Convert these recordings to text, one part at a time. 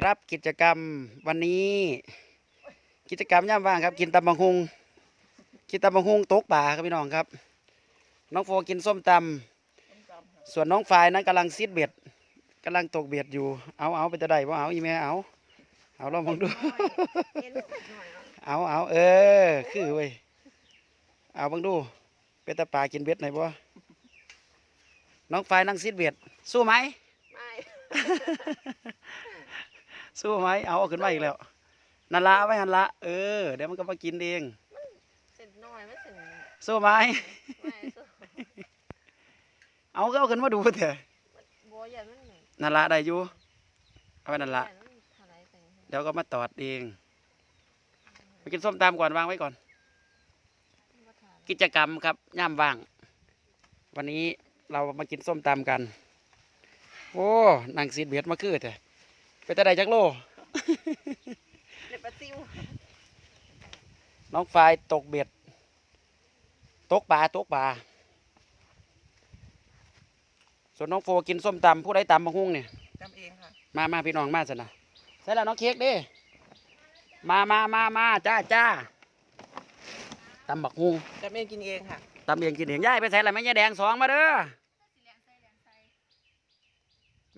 ครับกิจกรรมวันนี้ กิจกรรมย่ามว่างครับ กินตำบังฮุงกินตำบังฮุงตกป่าครับพี่น้องครับ น้องโฟกินส้มตำส่วนน้องฟายนั้นกำลังซีดเบ็ดกำลังตกเบ็ดอยู่เอาเอาไปจะได้ว่าเอาอีแม่เอาเอาลองมองดูเห็นหน่อยเอาเอาเอาเออ คือเว้ยเอาเบังดู เป็นตาปลากินเบ็ดไหนบ่น้องไฟนั่งซิดเบ็ดสู้ไหมไม่ สู้ไหมเอาเอาขึ้นมาอีกแล้วนั่นละเอาไว้หันละเออเดี๋ยวมันก็มากินเองเสร็จหน่อยไม่เสร็จสู้ไหมไม่สู้เอาก็เอาขึ้นมาดูเถอะบัวใหญ่มันนั่นละได้อยู่เอาไว้นั่นละใหญ่มันทลายไปเดี๋ยวก็มาตอดเองไปกินส้มตำก่อนวางไว้ก่อนบ่ทานกิจกรรมครับย่ามว่าง วันนี้เรามากินส้มตำกัน โอ้นางซีดเบียดมาคือแต่ ไปแต่ใดจักโล เด็ดปลาซิวน้องฟายตกเบ็ด ตกปลาตกปลา ส่วนน้องโฟกินส้มตำผู้ใดตำมะฮุ่งเนี่ย จำเองค่ะมามาพี่น้องมาสินะใส่แล้วน้องเค้กเดิมามามามาจ้าจ้าตำบักฮุ่งจำเองกินเองค่ะ ตำเองกินเองย่ายไปใส่อะไรไม่ใช่แดงสองมาเด้อ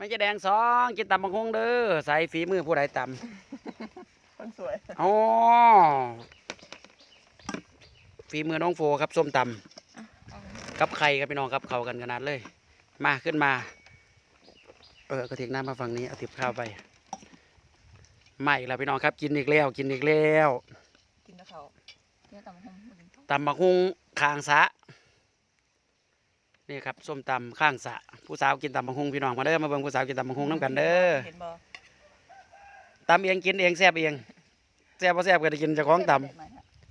ไม่ใช่แดงสองกินตำบักฮุ่งเด้อใส่ฝีมือผู้ใดตคนสวยำอ๋อฝีมือน้องโฟครับส้มตำกับไข่ครับพี่น้องครับเข้ากันขนาดเลย มาขึ้นมา เออกระเทียมน้ำมาฝั่งนี้เอาติบข้าวไปไม่แล้วพี่น้องครับ กินอีกแล้ว กินอีกแล้วกินกับเขาเนี่ยต่ำหงตำบักฮุ่งข้างสระ นี่ครับส้มตำข้างสระผู้สาวกินตำบักฮุ่งพี่น้องมาเด้อมาเบิ่งผู้สาวกินตำบักฮุ่งน้ำกันเด้อเห็นบ่ตำเองกินเองแซ่บเองแซ่บพอแซ่บก็ได้กินเจากของต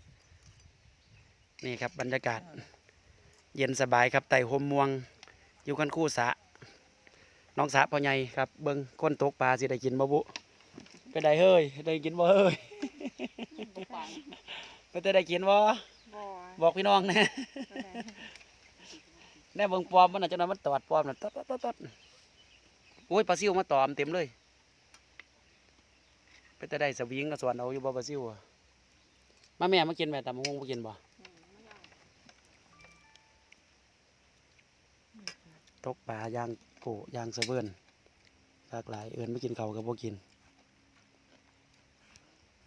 ำนี่ครับบรรยากาศ เย็นสบายครับไต่หมม่วง อยู่กันคู่สระน้องสระพ่อใหญ่ครับเบิ่งคนตกปลาสิได้กินบ่บุไปได้เฮ้ยได้กินบ่เฮ้ยไปแต่ได้กินบ่บัวบอกพี่น้องแหนะแน่เบิ่งปลอมมันน่ะจังนั้นมันตอดปลอมน่ะตอดตอดตอดโอ้ยปลาซิวมาตอมเต็มเลยไปแต่ได้สวิงกับสวนเอาอยู่บ่ปลาซิวอะมาแม่มากินแม่ตำมะฮงบ่กินบ่ตกปลายางโกยางเสเบินหลากหลายเอินไม่กินเขาก็บ่กิน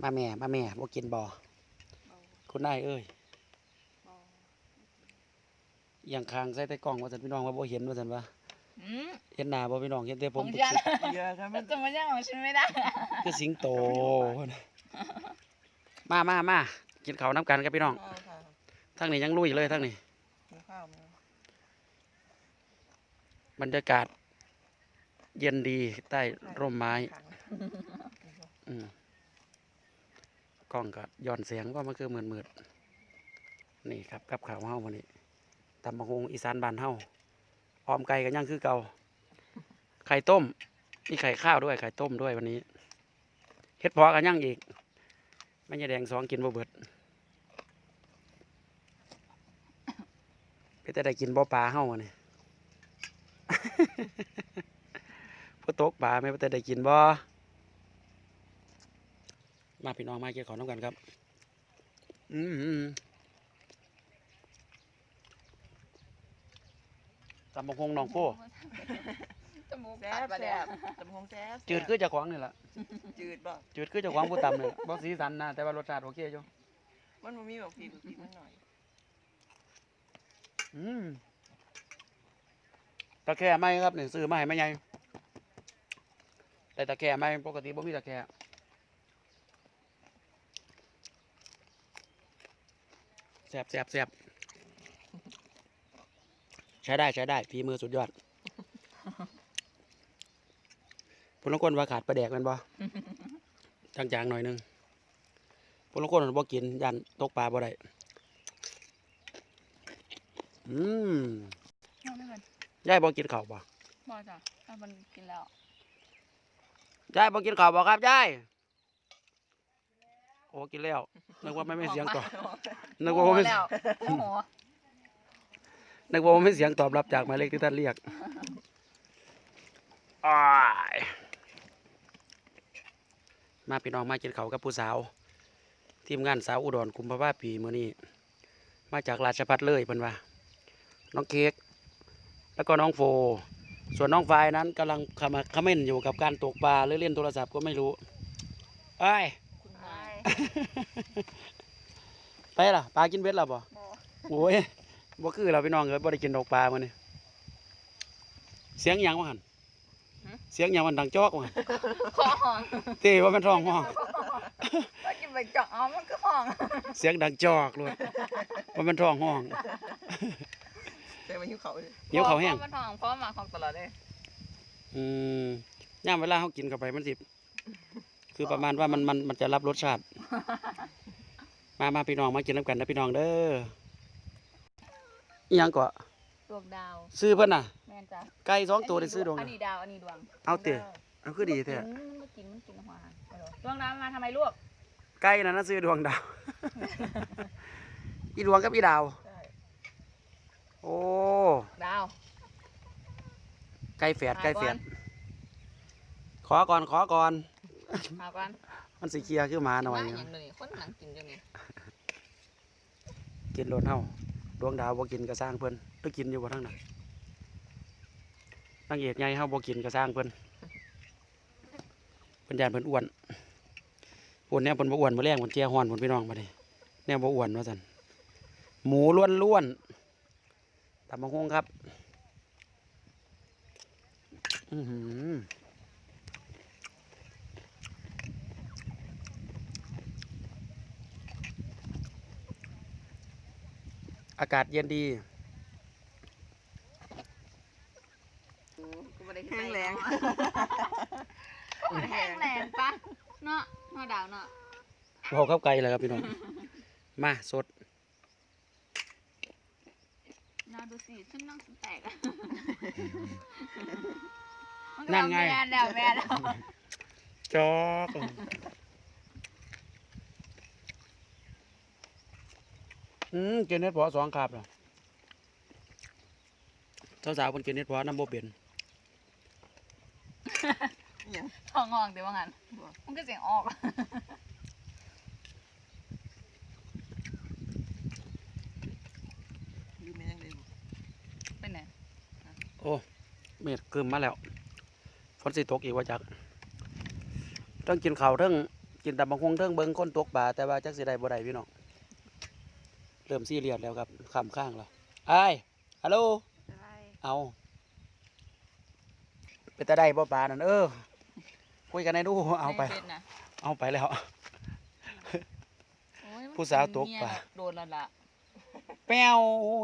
มาแม่มาแม่บ่กินบ่คุณนายเอ้ย อหย่างคางใส่แต่กล้องว่าสันพี่น้องว่าบ่เห็นว่าสันว่าอืมเห็นหน้าบ่พี่น้องเห็นแต่ผผมมปึกยันเยอะค่ะมัมันนจะมาแย่งของฉันไม่ได้คือสิงโตมามามากินข้าวน้ำกันครับพี่น้องข้าวค่ะทั้งนี้ยังลุยเลยทั้งนี้กินข้าวมาบรรยากาศ เย็นดีใต้ร่มไม้ ขังอืมกล้องก็ย้อนเสียงว่ามันคือมืดๆนี่ครับกับข้าวเฮาวันนี้ ตำบักฮงอีสานบ้านเฮาออมไก่กันยังคือเก่า ไข่ต้มมีไข่ข้าวด้วยไข่ต้มด้วยวันนี้เฮ็ดเพอกันยังอีกไม่ใช่แดงสองกินบ่เบิดไปแต่ได้กินบ่ปลาเฮาวันนี้พอตกปลาไม่ไปแต่ได้กินบ่มาพี่น้องมาเกี่ยวของน้ำกันครับ อืม ตำบักฮงหนองโก้จมูกแซ่ตัดบไปแล้แซ่วบจำพงแซ่บจืดคือเจ้าของนี่แหละจืดบ่จืดคือเจ้าของผู้ตำนี่ล่ะบ่สีสันนะแต่ว่ารสชาติโอเคอยู่มันบ่มีแบบฟีบฟีบมันหน่อยอืมตะแคร่ไหมครับนี่ซื้อมาให้แม่ใหญ่แต่ตะแคร่ไหมปกติบ่มีตะแคร่แซ่บแซ่บแซ่บ ใช้ได้ใช้ได้ฝีมือสุดยอดพลงคนว่าขาดปลาแดกแมันบ่จางๆหน่อยหนึงพลงคนบ่กินยันตกปลาบ่ได้อืมไม่เป็นยายบ่กินข้าวบ่บ่จ้ะถ้ามันกินแล้วยายบ่กินข้าวบ่ครับยายโอ้กินแล้วนึกว่าไม่ไม่เสียงตอบนึกว่าไม่แล้วโอ้โห นึกว่าไม่เสียงตอบรับจากหมายเลขที่ท่านเรียกอ้ายมาพี่น้องมากินเขาวกับผู้สาว ทีมงานสาวอุดรกุมภาวะปีมื้อนี้ มาจากราชพัฒเลยเพิ่นว่า น้องเค้กแล้วก็น้องโฟ ส่วนน้องฟายนั้นกำลังขมาคอมเมนต์อยู่กับการตกปลาหรือเล่นโทรศัพท์ก็ไม่รู้ไอ้ยคุณนายไปล่ะปลากินเบ็ดล่ะบ่บอโอ้ย บ่คือเราพี่น้องเอ้ยบ่ได้กินดอกปลามื้อนี้เสียงหยังวะหั่นเสียงหยังมันดังจอกวะหั่นขอห้องเต้ว่ามันร้องห้องว่ากินไปเจาะเอามันก็ห้องเสียงดังจอกเลยว่ามันร้องห้อง แต่มันหิวเขาเลยเดี๋ยวเขาแห้ง พราะมันห้องเพราะมาของตลอดเลยอืมย่ามเวลาเขากินเข้าไปมันสิคือประมาณว่ามันมันมันจะรับรสชาติ มามาพี่น้องมากินน้ำกันนะพี่น้องเด้อ อิหยังก็ดวงดาวซื้อเพิ่นน่ะ แม่นจ้ะไก่สองตัวได้ซื้อดวงอันน่ะนี้ดาวอันนี้ดวงเอาเตะเอาคือดีแท้กินมันกินมันกินหัวดวงดาวมาทำไมลูกไก่นั่นน่ะซื้อดวงดาว อีดวงกับอีดาว ใช่โอ้ดาว ไก่แฝดมาไก่แฝก่อดนขอก่อนขอก่อน มาก่อนมันสิเคลียร์คือหมาหน่อยมาอย่างหนึ่งคนหนังกินจังไง กินโลดเฮา ดวงดาวบ่กินก็สร้างเพิ่นหรือกินอยู่บ่ทั้งนั้นนางเอกใหญ่เฮาบ่กินก็สร้างเพิ่นเพิ่นยานเพิ่นอ้วนอ้วนแนวเพิ่นบ่อ้วนบ่แรงเพิ่นแก่ฮ้อนเพิ่นพี่น้องบัดนี้แนวบ่อ้วนว่าซั่นหมูล้วนๆตำบักหุ่งครับ อือหือ อากาศเย็นดีแห้งแรงแห้งแรงปะเนาะเนาะดาวเนาะเผาเข้าไกลเลยครับพี่น้อง มาสดน่าดูสิฉันนั่งสแตกอะนั่นไงแม่แล้วแม่แล้วจอก อืมกินเน็ตพอสองคาบเหรอสาวๆคนกินเน็ตพอน้ำโบเปลี่ยนอย่างท้องงองเดี๋ยวว่างั้นมันก็เสียงออกลืมไม่ยังเลยบอกเป็นไงโอ้เม็ดกึมมาแล้วฝนสิตกอีกว่าจักต้องกินข้าวเทิงกินตำบักฮงเทิงเบิ้งคนตกป่าแต่ว่าจักสิได้บ่ได้พี่น้อง เริ่มซีเรียสแล้วครับข้ามข้างแล้วไอ้ายฮัลโหลเอาเป็นตาได้บ่ปลานั่นเออ คุยกันในดูเอาไปในฟซนะเอาไปแล้วโอ้ยมันผู้สาวตกปลาโดนแล้วล่ะแป้ว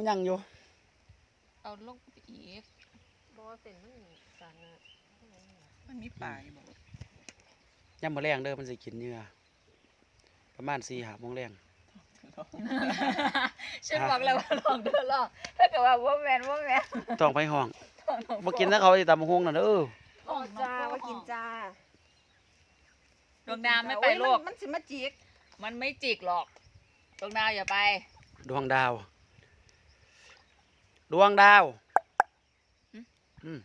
ยังอยู่ เอาลงไปอีกบ่เส้นมันสั่นน่ะมันมีปลาอยู่บอกย่ำมาแรงเด้อมันสิกินเหยื่อประมาณสี่หาโมงแรง ฉันบอกแล้วว่าลองเดินลองถ้าเกิดว่าว่าแมนว่าแมนต้องไปห้องบ่กินถ้าเขาสิตำบักฮงนั่นเด้ออ๋อจ้าว่ากินจ้าดวงดาวไม่ไปโอ้ยลูกมันสิมาจิก มันไม่จิกหรอก ดวงดาวอย่าไป ดวงดาว ดวงดาวหึอืม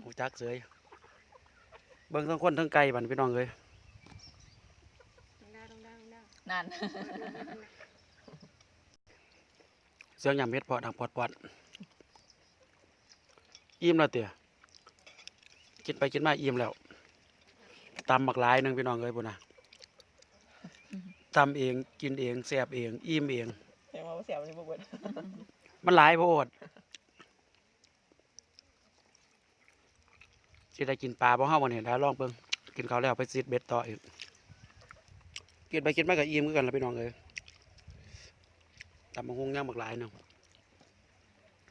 โอ้จักเสยเบิ่งทั้งคนทั้งไก่บันพี่น้องเอ้ยดงดาดงดาดงดานั่น เสียงยำเฮ็ดเพอดังปอดปอดอิ่มแล้วเตี่ยกินไปกินมาอิ่มแล้วตำบักหลายหนึงพี่น้องเอ้ยพุ่นน่ะตำเองกินเองแซ่บเอง อิ่มเองแต่ว่าเสียมันจะบอกว่ามันหลายโพดสิได้กินปลาบ่เฮาบ่เนี่ยได้ลองเบิ่งกินข้าวแล้วไปซิดเบ็ดต่ออีก กินไปกินมาก็อิ่มคือกันล่ะพี่น้องเอ้ย ตำบักฮุงย่างบักหลายหนึง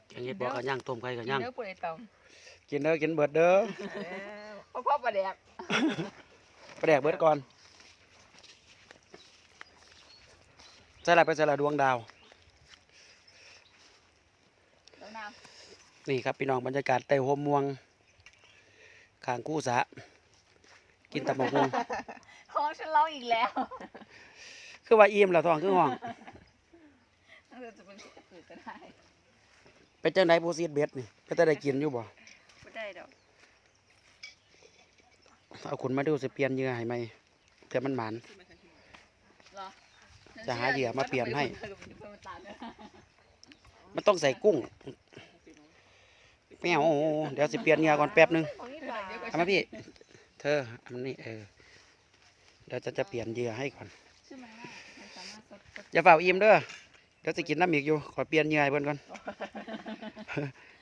แกงเฮ็ดบ่ก็ย่างต้มไก่ก็ย่างเนื้อปุ๋ยเต่ากินเด้อกินเบิดเด้อแล้วพ่อพ่อประเดี๋ยวไปแดกเบิดก่อนใส่ละไปใส่ละดวงดาวดวงดาว นี่ครับพี่น้องบรรยากาศใต้หัวม่วงข้างกู้สะกินตำบักฮุงของฉันร้องอีกแล้ว คือว่าอิ่มแล้วท้องคือห้อง เราจะเป็นสื่อก็ได้ไปจังไดผู้ซีดเบ็ดนี่ก็จะได้กินอยู่บ่ไม่ได้ดอกเอาคุณมาดูสิเปลี่ยนเหยื่อให้ไหมเถื่อมันหมานเหรอจะหาเหยื่อมาเปลี่ยนให้เพื่อนมันตามเนี่ยมันต้องใส่กุ้งแมวเดี๋ยวสิเปลี่ยนเหงื่อก่อนแป๊บหนึงของนี่ปลาเอามาพี่ เธอเอันนี้เออเดี๋ยวจะจะเปลี่ยนเหยื่อให้ก่อนชื่อมันว่ามันสามารถสดสดอย่าเฝ้าอิ่มเด้อ เดี๋ยวจะกินน้ำอีกอยู่ขอเปลี่ยนเหยื่อให้เพิ่นก่อน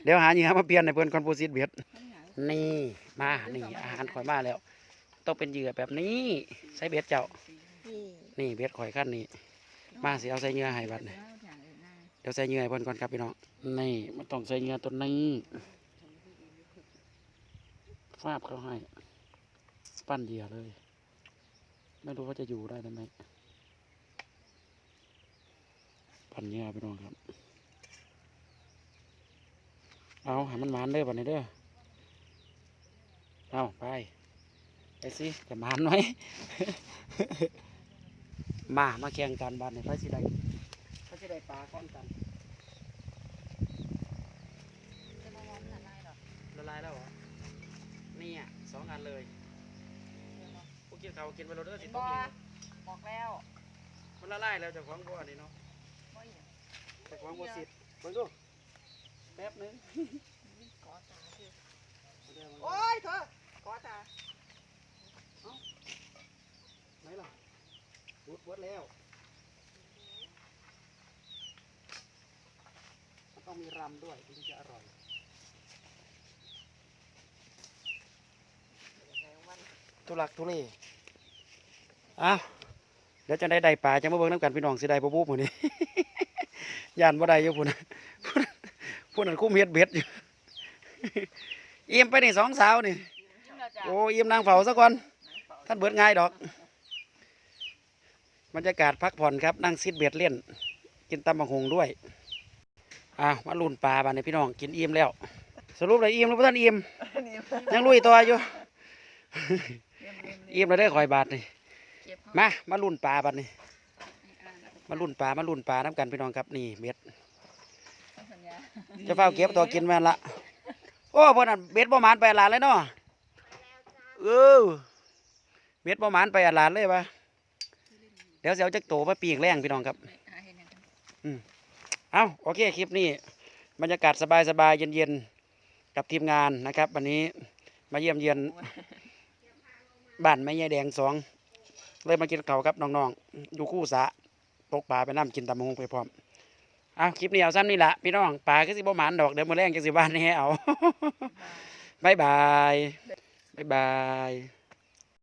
เดี๋ยวหาเหยื่อมาเปลี่ยนให้เพิ่นก่อนปูซิดเบ็ดมันหยังนี่มานี่อาหารข่อยมาแล้ว ต้องเป็นเหยื่อแบบนี้ใส่เบ็ดเจ้า นี่เบ็ดข่อยขั้นนี้มาสิเอาใส่เหยื่อให้บัดนี่เอาอย่างอื่นได้เดี๋ยวใส่เหยื่อให้เพิ่นก่อนครับพี่น้องนี่มันต้องใส่เหยื่อตัวนี้ฟาบเขาให้ ปั้นเหยื่อเลย ไม่รู้ว่าจะอยู่ได้ทำไม ปั้นเหยื่อพี่น้องครับ เอาให้มันหมานเด้อบัดนี้เด้อเอาไป ไปสิจะหมานไหมมา มาแข่งกันบัดนี้ไปสิได้ไปสิได้ปลาก้อนกันจะมามองมันอะไรหรอกละลายแล้วเหรอนี่อะสองอันเลยพวกกินเขาวกินไปโรเดอร์สิเห็นต้บ่องกินบอกแล้ว มันละลายแล้วเจากของบัวนี่เนาะบ่อีหยัง เจากของบัวสิทธิ์เบิ่งดูแป๊บหนึงกอตาคือเอาเดี๋ยวมันโอ้ยเธอขอตาไหนล่ะรุดเบิดแล้วต้องมีรำด้วยถึงจะอร่อยทุลักทุเลอ้าวเดี๋ยวจะได้ได้ปลาจะมาเบิ่งน้ำกันพี่น้องสิได้บ่บู๊มื้อนี้ ย่านบ่ได้อยู่พุ่นน่ะพุ่นนั่นคุ้มเฮ็ดเบ็ดอยู่อิ่มไปนี่สองสาวนี่ยิ่งเราจะโอ้อิ่มนางเฝ้าซะก่อนท่านเบิดง่ายดอกบรรยากาศพักผ่อนครับนั่งซิดเบ็ดเล่น กินตำบักหงด้วยอ้าวมาลุ่นปลาบานในพี่น้องกินอิ่มแล้ว สรุปเลยอิ่มหรือเปท่านอิ่มนี่ยังลุยตัวอยู่เรียมเรียมเรียมอิ่มแล้วได้อคอยบาทนี่เก็บเข้ามามาลุ่นปลาบัดนี่ให้อ่านแล้วก็ มาลุ่นปลามาลุ่นปลาน้ำกันพี่น้องครับนี่เบ็ดต้องสัญญาจะเฝ้าเก็บตัวกินแม่นละโอ้พวกนั้นเบ็ดประมาณไปหลานเลยเนาะเออเบ็ดประมาณไปหลานเลยปะเดี๋ยวเสียวจะโตมาปีกแรงพี่น้องครับหาเห็นหยังกันเอาโอเคคลิปนี้บรรยากาศสบายๆเย็นๆกับทีมงานนะครับ วันนี้มาเยี่ยมเยียนบ้านแม่ยายแดงสองเลยมากินข้าวกับน้องๆอยู่คู่สระ ตกปลาไปน้ำกินตำมงไปพร้อมเอาคลิปนี้เอาซ้ำนี่แหละพี่น้องปลาก็สิบ่หมานดอกเดี๋ยวมือแรงจะสิบ้านนี้เอาบายบายบายบาย